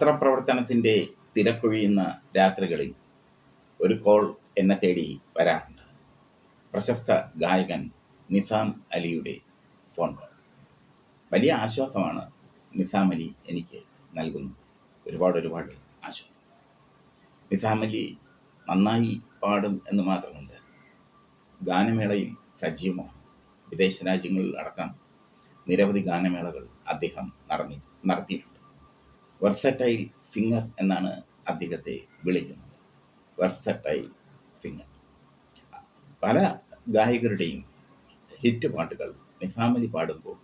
പത്രപ്രവർത്തനത്തിന്റെ തിരക്കൊഴിയുന്ന രാത്രികളിൽ ഒരു കോൾ എന്നെ തേടി വരാറുണ്ട്. പ്രശസ്ത ഗായകൻ നിസാം അലിയുടെ ഫോൺ കോൾ. വലിയ ആശ്വാസമാണ് നിസാം അലി എനിക്ക് നൽകുന്നത്. ഒരുപാട് ഒരുപാട് ആശ്വാസം. നിസാം അലി നന്നായി പാടും എന്ന് മാത്രമുണ്ട് ഗാനമേളയിൽ സജീവമാണ്. വിദേശ രാജ്യങ്ങളിൽ അടക്കം നിരവധി ഗാനമേളകൾ അദ്ദേഹം നടന്നി നടത്തിയിട്ടുണ്ട്. വെർസറ്റൈൽ സിംഗർ എന്നാണ് അദ്ദേഹത്തെ വിളിക്കുന്നത്. വെർസറ്റൈൽ സിംഗർ പല ഗായകരുടെയും ഹിറ്റ് പാട്ടുകൾ നിസാമലി പാടുമ്പോൾ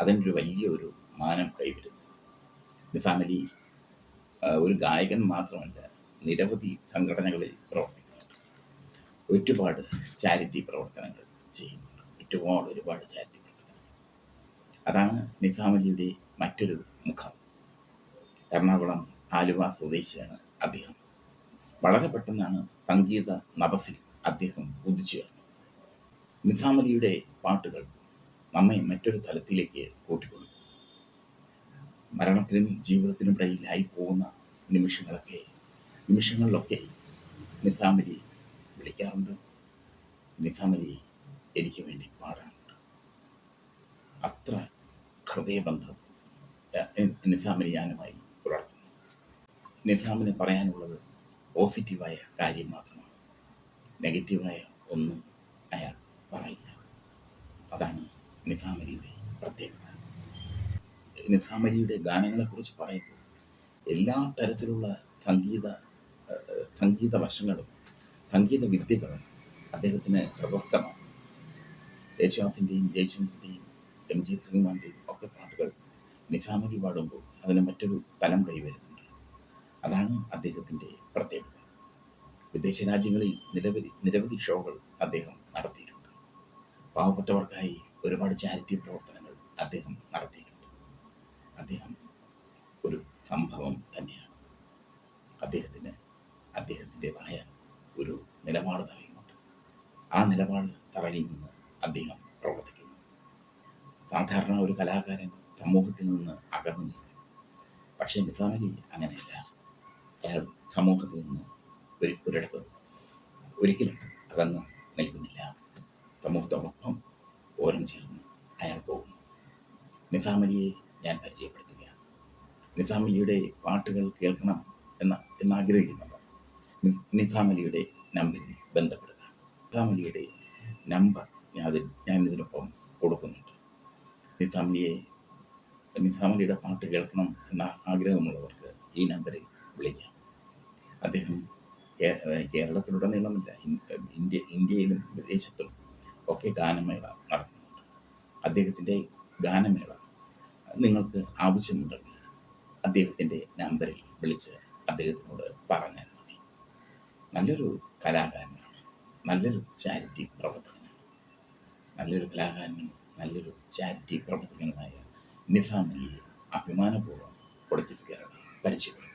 അതിനൊരു വലിയൊരു മാനം കൈവരുന്നു. നിസാമലി ഒരു ഗായകൻ മാത്രമല്ല നിരവധി സംഘടനകളിൽ പ്രവർത്തിക്കുന്നുണ്ട്. ഒരുപാട് ചാരിറ്റി പ്രവർത്തനങ്ങൾ ചെയ്യുന്നുണ്ട്. ഒരുപാട് ഒരുപാട് ചാരിറ്റി പ്രവർത്തനങ്ങൾ. അതാണ് നിസാമലിയുടെ മറ്റൊരു മുഖം. എറണാകുളം ആലുവ സ്വദേശിയാണ് അദ്ദേഹം. വളരെ പെട്ടെന്നാണ് സംഗീത നവസിൽ അദ്ദേഹം ഉദിച്ചുയർന്നത് നിസാമലിയുടെ പാട്ടുകൾ നമ്മെ മറ്റൊരു തലത്തിലേക്ക് കൂട്ടിക്കൊണ്ടു. മരണത്തിനും ജീവിതത്തിനും ഇടയിലായി പോകുന്ന നിമിഷങ്ങളൊക്കെ നിമിഷങ്ങളിലൊക്കെ നിസാമലി വിളിക്കാറുണ്ട്. നിസാമലി എനിക്ക് വേണ്ടി പാടാറുണ്ട്. അത്ര ഹൃദയബന്ധം നിസാമലി ഞാനുമായി നിസാമിന് പറയാനുള്ളത് പോസിറ്റീവായ കാര്യം മാത്രമാണ്. നെഗറ്റീവായ ഒന്നും അയാൾ പറയില്ല. അതാണ് നിസാമലിയുടെ പ്രത്യേകത. നിസാമലിയുടെ ഗാനങ്ങളെക്കുറിച്ച് പറയുമ്പോൾ എല്ലാ തരത്തിലുള്ള സംഗീത സംഗീത വശങ്ങളും സംഗീത വിദ്യകളും അദ്ദേഹത്തിന് പ്രശസ്തമാണ് യേശുദാസിന്റെയും ജയചന്ദ്രന്റെയും എം ജി ശ്രീമാന്റെയും ഒക്കെ പാട്ടുകൾ നിസാമലി പാടുമ്പോൾ അതിന് മറ്റൊരു തലം കൈവരുന്നുണ്ട് അതാണ് അദ്ദേഹത്തിന്റെ പ്രത്യേകത. വിദേശ രാജ്യങ്ങളിൽ നിരവധി നിരവധി ഷോകൾ അദ്ദേഹം നടത്തിയിട്ടുണ്ട്. പാവപ്പെട്ടവർക്കായി ഒരുപാട് ചാരിറ്റി പ്രവർത്തനങ്ങൾ അദ്ദേഹം നടത്തിയിട്ടുണ്ട്. അദ്ദേഹം ഒരു സംഭവം തന്നെയാണ്. അദ്ദേഹത്തിന് അദ്ദേഹത്തിന്റെതായ ഒരു നിലപാട് തറയുന്നുണ്ട്. ആ നിലപാട് തറയിൽ നിന്ന് അദ്ദേഹം പ്രവർത്തിക്കുന്നു. സാധാരണ ഒരു കലാകാരൻ സമൂഹത്തിൽ നിന്ന് അകന്നു നിൽക്കും പക്ഷേ നിസാമലി അങ്ങനെയല്ല. സമൂഹത്തിൽ നിന്ന് ഒരു ഒരിടത്ത് ഒരിക്കലും അകന്ന് നിൽക്കുന്നില്ല. സമൂഹത്തോടൊപ്പം ഓരം ചേർന്ന് അയാൾ പോകുന്നു. നിസാമലിയെ ഞാൻ പരിചയപ്പെടുത്തുകയാണ്. നിസാമലിയുടെ പാട്ടുകൾ കേൾക്കണം എന്ന എന്നാഗ്രഹിക്കുന്നവർ നിസാമലിയുടെ നമ്പറിൽ ബന്ധപ്പെടുക. നിസാമലിയുടെ നമ്പർ ഞാൻ അതിൽ ഞാൻ ഇതിനൊപ്പം കൊടുക്കുന്നുണ്ട്. നിസാമലിയെ നിസാമലിയുടെ പാട്ട് കേൾക്കണം എന്ന ആഗ്രഹമുള്ളവർക്ക് ഈ നമ്പറിൽ വിളിക്കാം. അദ്ദേഹം കേരളത്തിലുടനീളമില്ല ഇന്ത്യ ഇന്ത്യയിലും വിദേശത്തും ഒക്കെ ഗാനമേള നടത്തുന്നുണ്ട്. അദ്ദേഹത്തിന്റെ ഗാനമേള നിങ്ങൾക്ക് ആവശ്യമുണ്ടെങ്കിൽ അദ്ദേഹത്തിന്റെ നമ്പറിൽ വിളിച്ച് അദ്ദേഹത്തിനോട് പറഞ്ഞാൽ മതി. നല്ലൊരു കലാകാരനാണ് നല്ലൊരു ചാരിറ്റി പ്രവർത്തകനാണ്. നല്ലൊരു കലാകാരനും നല്ലൊരു ചാരിറ്റി പ്രവർത്തകനുമായ നിസാം അലിയെ അഭിമാനപൂർവം പൊളിറ്റിക്സ് കേരള പരിചയപ്പെടുന്നു